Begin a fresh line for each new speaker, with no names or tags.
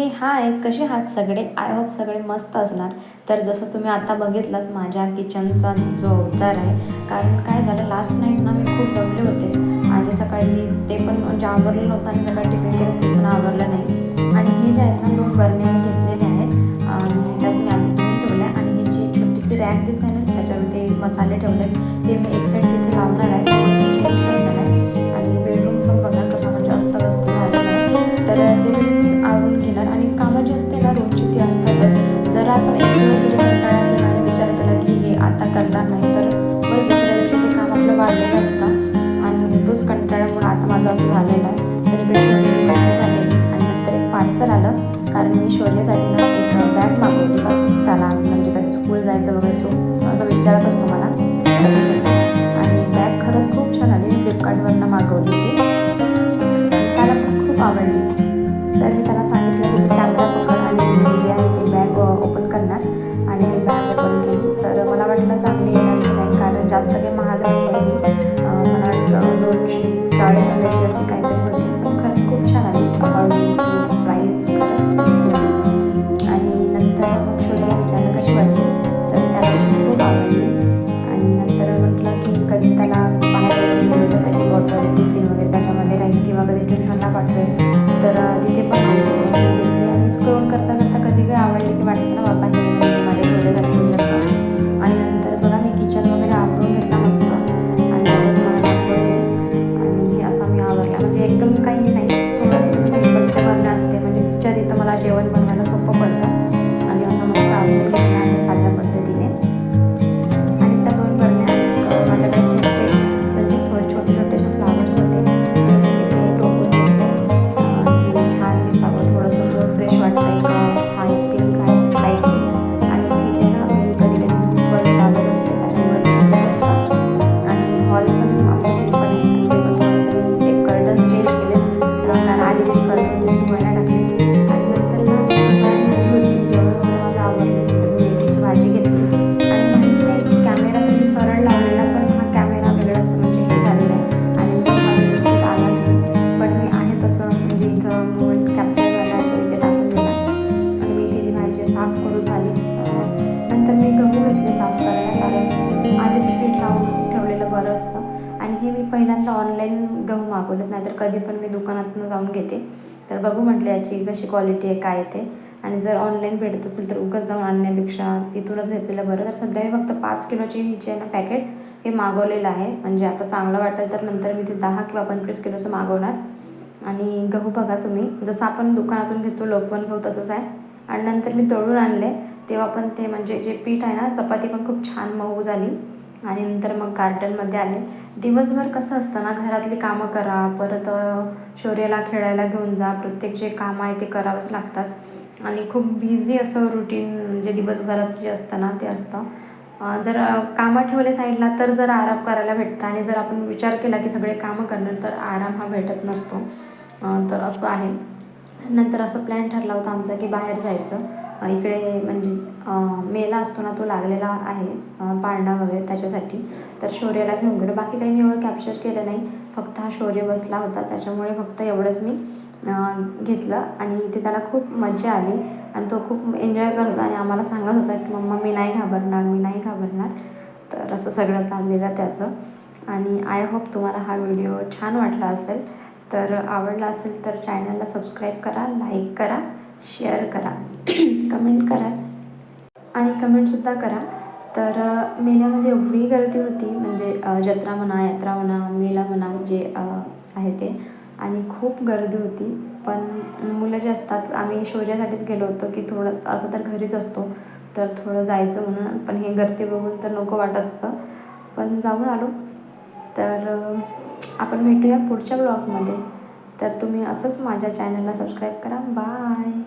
हे हाय कसे आहात सगळे आय होप सगळे मस्त असणार. तर जसं तुम्ही आता बघितलंच माझ्या किचनचा जो अवतार आहे कारण काय झालं लास्ट नाईट ना मी खूप दमले होते. आणि सकाळी ते पण म्हणजे आवरलं नव्हतं आणि सकाळी टिफिन केलं ते पण आवरलं नाही. आणि हे जे आहेत ना दोन बरणे मी घेतलेले आहेत. आणि त्याच मी आधी धुवून ठेवल्या. आणि ही जी छोटीशी रॅक दिसते ना त्याच्यावर ते मसाले ठेवले ते मी आन्सर आलं कारण मी शौर्यासाठी ना आणि हे मी पहिल्यांदा ऑनलाईन गहू मागवलेत नाहीतर कधी पण मी दुकानातून जाऊन घेते. तर बघू म्हटलं याची कशी क्वालिटी आहे काय ते. आणि जर ऑनलाईन भेटत असेल तर उगाच जाऊन आणण्यापेक्षा तिथूनच घेतलेलं बरं. तर सध्या मी फक्त पाच किलोची ही जे आहे ना पॅकेट हे मागवलेलं आहे. म्हणजे आता चांगलं वाटेल तर नंतर मी ते दहा किंवा पंचवीस किलोचं मागवणार. आणि गहू बघा तुम्ही. जसं आपण दुकानातून घेतो लोकवन गहू तसंच आहे. आणि नंतर मी तळून आणले. तेव्हा पण ते म्हणजे जे पीठ आहे ना चपाती पण खूप छान मऊ झाली. आणि नंतर मग गार्डनमध्ये आले. दिवसभर कसं असतं ना घरातली कामं करा परत शौर्याला खेळायला घेऊन जा प्रत्येक जे काम आहे ते करावंच लागतात. आणि खूप बिझी असं रुटीन म्हणजे दिवसभराचं जे असतं ना ते असतं. जर कामं ठेवले साईडला तर जर आराम करायला भेटतं आणि जर आपण विचार केला की सगळे कामं करणार तर आराम हा भेटत नसतो. तर असं आहे. नंतर असं प्लॅन ठरला होता आमचा की बाहेर जायचं. इकडे म्हणजे मेला असतो ना तो लागलेला आहे पाळणा वगैरे त्याच्यासाठी. तर शौर्याला घेऊन गेलो. बाकी काही मी एवढं कॅप्चर केलं नाही. फक्त हा शौर्य बसला होता. त्याच्यामुळे फक्त एवढंच मी घेतलं. आणि इथे त्याला खूप मजा आली. आणि तो खूप एन्जॉय करत होता. आणि आम्हाला सांगत होता की मम्मा मी नाही घाबरणार मी नाही घाबरणार. तर असं सगळं चाललेलं त्याचं. आणि आय होप तुम्हाला हा व्हिडिओ छान वाटला असेल. तर आवडला असेल तर चॅनलला सबस्क्राईब करा लाईक करा शेअर करा कमेंट करा आणि कमेंटसुद्धा करा. तर मेल्यामध्ये एवढी गर्दी होती म्हणजे जत्रा म्हणा यात्रा म्हणा मेला म्हणा जे आहे ते आणि खूप गर्दी होती. पण मुलं जे असतात आम्ही शौर्यासाठीच गेलो होतो की थोडं असं तर घरीच असतो तर थोडं जायचं म्हणून पण हे गर्दी बघून तर नको वाटत होतं. पण जाऊन आलो. तर आपण भेटूया पुढच्या ब्लॉगमध्ये. तर तुम्ही असंच माझ्या चॅनलला सबस्क्राईब करा. बाय.